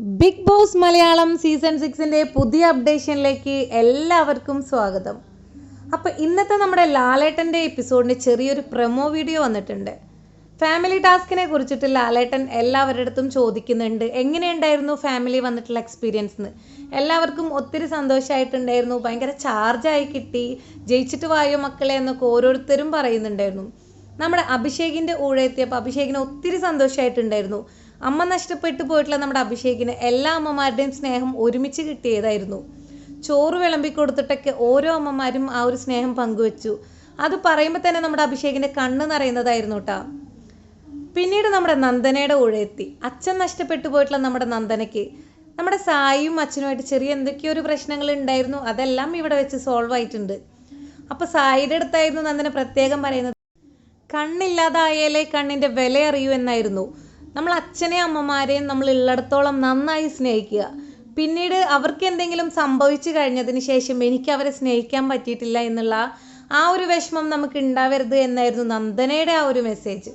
Big boss Malayalam season സിക്സിന്റെ പുതിയ അപ്ഡേഷനിലേക്ക് എല്ലാവർക്കും സ്വാഗതം. അപ്പോൾ ഇന്നത്തെ നമ്മുടെ ലാലേട്ടന്റെ എപ്പിസോഡിന് ചെറിയൊരു പ്രൊമോ വീഡിയോ വന്നിട്ടുണ്ട്. ഫാമിലി ടാസ്കിനെ കുറിച്ചിട്ട് ലാലേട്ടൻ എല്ലാവരുടെ അടുത്തും ചോദിക്കുന്നുണ്ട്. എങ്ങനെയുണ്ടായിരുന്നു ഫാമിലി വന്നിട്ടുള്ള എക്സ്പീരിയൻസ് എന്ന് എല്ലാവർക്കും ഒത്തിരി സന്തോഷമായിട്ടുണ്ടായിരുന്നു ഭയങ്കര ചാർജായി കിട്ടി. ജയിച്ചിട്ട് വായോ മക്കളെ എന്നൊക്കെ ഓരോരുത്തരും പറയുന്നുണ്ടായിരുന്നു. നമ്മുടെ അഭിഷേകിന്റെ ഊഴെത്തിയപ്പോൾ അഭിഷേകിന് ഒത്തിരി സന്തോഷമായിട്ടുണ്ടായിരുന്നു അമ്മ നഷ്ടപ്പെട്ടു പോയിട്ടുള്ള നമ്മുടെ അഭിഷേകിന് എല്ലാ അമ്മമാരുടെയും സ്നേഹം ഒരുമിച്ച് കിട്ടിയതായിരുന്നു. ചോറ് വിളമ്പി കൊടുത്തിട്ടൊക്കെ ഓരോ അമ്മമാരും ആ ഒരു സ്നേഹം പങ്കുവെച്ചു. അത് പറയുമ്പോൾ തന്നെ നമ്മുടെ അഭിഷേകിന്റെ കണ്ണ് നിറയുന്നതായിരുന്നു കേട്ടോ പിന്നീട് നമ്മുടെ നന്ദനയുടെ ഊഴെത്തി അച്ഛൻ നഷ്ടപ്പെട്ടു പോയിട്ടുള്ള നമ്മുടെ നന്ദനയ്ക്ക്. നമ്മുടെ സായിയും അച്ഛനുമായിട്ട് ചെറിയ എന്തൊക്കെയോ ഒരു പ്രശ്നങ്ങൾ ഉണ്ടായിരുന്നു. അതെല്ലാം ഇവിടെ വെച്ച് സോൾവ് ആയിട്ടുണ്ട്. അപ്പോൾ സായിയുടെ അടുത്തായിരുന്നു നന്ദന പ്രത്യേകം പറയുന്നത്. കണ്ണില്ലാതായാലേ കണ്ണിന്റെ വില അറിയൂ എന്നായിരുന്നു. നമ്മൾ അച്ഛനെ അമ്മമാരെയും നമ്മൾ ഉള്ളിടത്തോളം നന്നായി സ്നേഹിക്കുക. പിന്നീട് അവർക്ക് എന്തെങ്കിലും സംഭവിച്ചു കഴിഞ്ഞതിന് ശേഷം എനിക്ക് അവരെ സ്നേഹിക്കാൻ പറ്റിയിട്ടില്ല എന്നുള്ള ആ ഒരു വിഷമം നമുക്ക് ഉണ്ടാവരുത് എന്നായിരുന്നു നന്ദനയുടെ ആ ഒരു മെസ്സേജ്